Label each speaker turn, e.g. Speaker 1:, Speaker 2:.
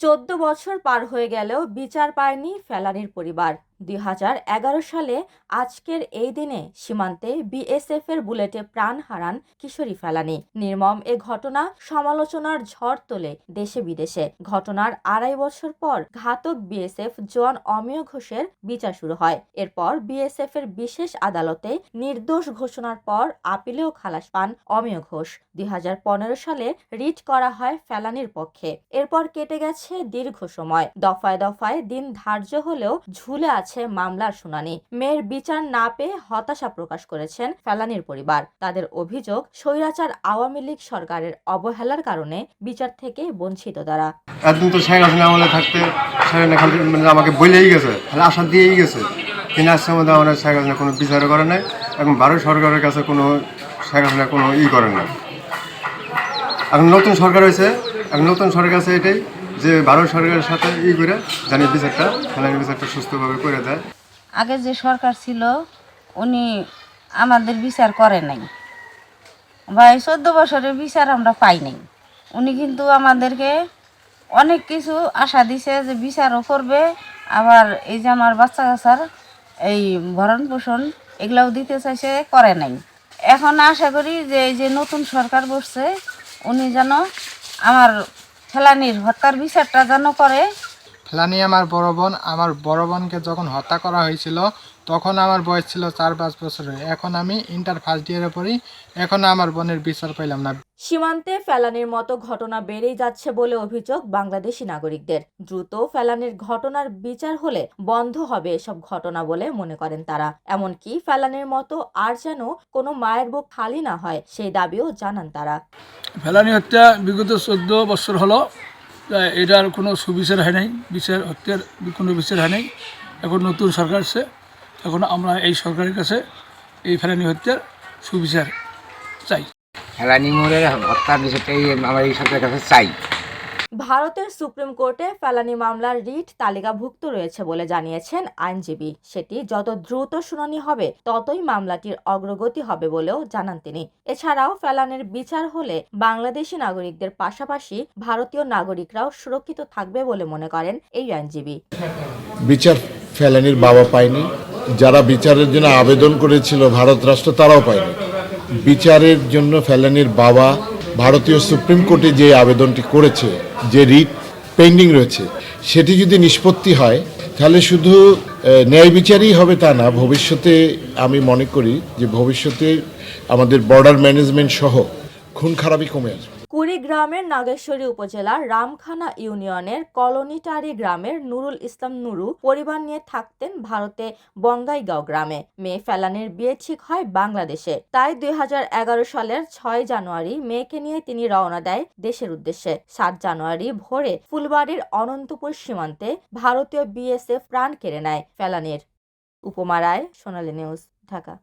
Speaker 1: চোদ্দ বছর পার হয়ে গেলেও বিচার পায়নি ফেলানির পরিবার। দুই হাজার এগারো সালে আজকের এই দিনে সীমান্তে বিএসএফ এর বুলেটে প্রাণ হারান কিশোরী ফেলানি। নির্মম এ ঘটনা সমালোচনার ঝড় তোলে দেশে বিদেশে ঘটনার আড়াই বছর পর ঘাতক বিএসএফ জওয়ান অমিয় ঘোষের বিচার শুরু হয়। এরপর বিএসএফ এর বিশেষ আদালতে নির্দোষ ঘোষণার পর আপিলেও খালাস পান অমিয় ঘোষ। দুই হাজার পনেরো সালে রিট করা হয় ফেলানির পক্ষে। এরপর কেটে গেছে দীর্ঘ সময়। দফায় দফায় দিন ধার্য হলেও ঝুলে আছে মামলার শুনানি। মেয়ের বিচার না পেয়ে হতাশা প্রকাশ করেছেন ফেলানির পরিবার। তাদের অভিযোগ, স্বৈরাচার আওয়ামী লীগ সরকারের অবহেলার কারণে বিচার থেকে বঞ্চিত তারা।
Speaker 2: একদিন তো শেখ হাসিনা আমলে থাকতে মানে আমাকে বলেই গেছে আশা দিয়েই গেছে। কিন্তু আজকের মধ্যে আমাদের শেখ হাসিনা কোনো বিচারও করে নাই, এবং ভারত সরকারের কাছে কোনো শেখ হাসিনা কোনো ই করে না এখন নতুন সরকার হয়েছে, এখন নতুন সরকার আছে এটাই। যে ভারত সরকারের সাথে ই করে জানি বিচারটা খেলার বিচারটা সুস্থভাবে করে দেয়।
Speaker 3: আগে যে সরকার ছিল, উনি আমাদের বিচার করে নাই। বা এই চোদ্দ বছরের বিচার আমরা পাই নাই। উনি কিন্তু আমাদেরকে অনেক কিছু আশা দিছে যে বিচারও করবে। আবার এই যে আমার বাচ্চা কাচ্চার এই ভরণ পোষণ, এগুলাও দিতে চাইছে, করে নাই। এখন আশা করি যে এই যে নতুন সরকার বসছে, উনি যেন আমার ফেলানির হত্যার বিচারটা যেন করে
Speaker 4: ফেলানি আমার বড় বোন আমার বড় বোনকে যখন হত্যা করা হয়েছিল তখন আমার বয়স ছিল চার পাঁচ বছরের। এখন আমি ইন্টার ফার্স্ট ইয়ারে পড়ি এখন আমার বোনের বিচার পাইলাম না।
Speaker 1: সীমান্তে ফেলানির মতো ঘটনা বেড়েই যাচ্ছে বলে অভিযোগ বাংলাদেশি নাগরিকদের। দ্রুত ফেলানির ঘটনার বিচার হলে বন্ধ হবে এসব ঘটনা বলে মনে করেন তারা। এমনকি ফেলানির মতো আর যেন কোনো মায়ের বুক খালি না হয় সেই দাবিও জানান তারা।
Speaker 5: ফেলানি হত্যা বিগত চোদ্দ বছর হলো। এটার কোনো সুবিচার হয় নাই, বিচার হত্যার কোনো বিচার হয় নাই। এখন নতুন সরকার আছে এখন আমরা এই সরকারের কাছে এই ফেলানি হত্যার সুবিচার চাই।
Speaker 6: ফেলানি মোড়ের হত্যার বিষয়টাই আমরা এই সরকারের কাছে চাই।
Speaker 1: ভারতের সুপ্রিম কোর্টে ফেলানি মামলার রিট তালিকাভুক্ত রয়েছে বলে জানিয়েছেন আইনজীবী। সেটি যত দ্রুত শুনানি হবে, ততই মামলাটির অগ্রগতি হবে বলেও জানান তিনি। এছাড়াও ফেলানির বিচার হলে বাংলাদেশি নাগরিকদের পাশাপাশি ভারতীয় নাগরিকরাও সুরক্ষিত থাকবে বলে মনে করেন এই আইনজীবী।
Speaker 7: বিচার ফেলানির বাবা পায়নি। যারা বিচারের জন্য আবেদন করেছিল ভারত রাষ্ট্র, তারাও পায়নি। বিচারের জন্য ফেলানির বাবা ভারতীয় সুপ্রিম কোর্টে যে আবেদনটি করেছে, যে রিট পেন্ডিং রয়েছে, সেটি যদি নিষ্পত্তি হয়, তাহলে শুধু ন্যায় বিচারই হবে তা না, ভবিষ্যতে আমি মনে করি যে ভবিষ্যতে আমাদের বর্ডার ম্যানেজমেন্ট সহ খুন খারাপই কমে আসবে।
Speaker 1: কুড়িগ্রামের নাগেশ্বরী উপজেলার রামখানা ইউনিয়নের কলোনিটারি গ্রামের নুরুল ইসলাম নুরু পরিবার নিয়ে থাকতেন ভারতে বঙ্গাইগাঁও গ্রামে। মেয়ে ফেলানির বিয়ে ঠিক হয় বাংলাদেশে। তাই দুই হাজার এগারো সালের ছয় জানুয়ারি মেয়েকে নিয়ে তিনি রওনা দেয় দেশের উদ্দেশ্যে। সাত জানুয়ারি ভোরে ফুলবাড়ির অনন্তপুর সীমান্তে ভারতীয় বিএসএফ প্রাণ কেড়ে নেয় ফেলানির। উপমারায় সোনালী নিউজ, ঢাকা।